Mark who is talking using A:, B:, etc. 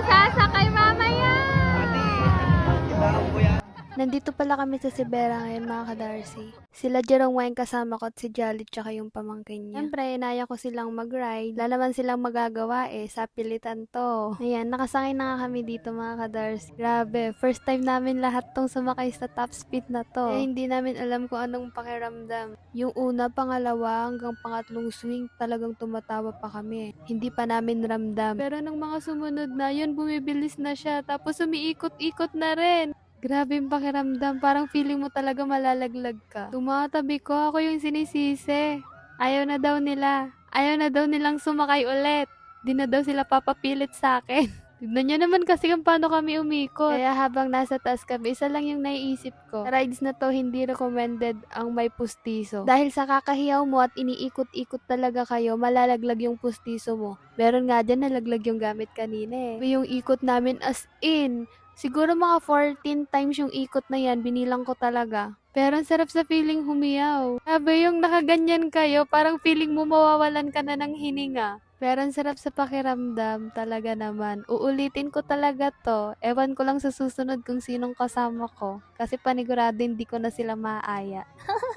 A: Mrs. Nandito pala kami sa Sibera ngayon mga ka-Darcy. Sila Jerome Wayne kasama ko at si Jolly tsaka yung pamangkin niya. Siyempre, inaya ko silang mag-ride. Wala naman silang magagawa eh, sa pilitan to. Ayan, nakasakay na nga kami dito mga ka-Darcy. Grabe, first time namin lahat tong sumakay sa top speed na to. Eh, hindi namin alam kung anong pakiramdam. Yung una, pangalawa, hanggang pangatlong swing, talagang tumatawa pa kami. Hindi pa namin ramdam. Pero nung mga sumunod na, yun, bumibilis na siya. Tapos umiikot-ikot na rin. Grabe yung pakiramdam. Parang feeling mo talaga malalaglag ka. Tumatabi ko, ako yung sinisisi. Ayaw na daw nila. Ayaw na daw nilang sumakay ulit. Di na daw sila papapilit sa akin. Tignan nyo naman kasi kung paano kami umikot. Kaya habang nasa taas kami, isa lang yung naiisip ko. Rides na to, hindi recommended ang may pustiso. Dahil sa kakahiyaw mo at iniikot-ikot talaga kayo, malalaglag yung pustiso mo. Meron nga dyan nalaglag yung gamit kanina eh. Yung ikot namin as in, Siguro mga 14 times yung ikot na yan, binilang ko talaga. Pero ang sarap sa feeling humiyaw. Sabi yung nakaganyan kayo, parang feeling mo mawawalan ka na ng hininga. Pero ang sarap sa pakiramdam, talaga naman. Uulitin ko talaga to. Ewan ko lang sa susunod kung sinong kasama ko. Kasi panigurado hindi ko na sila maaya.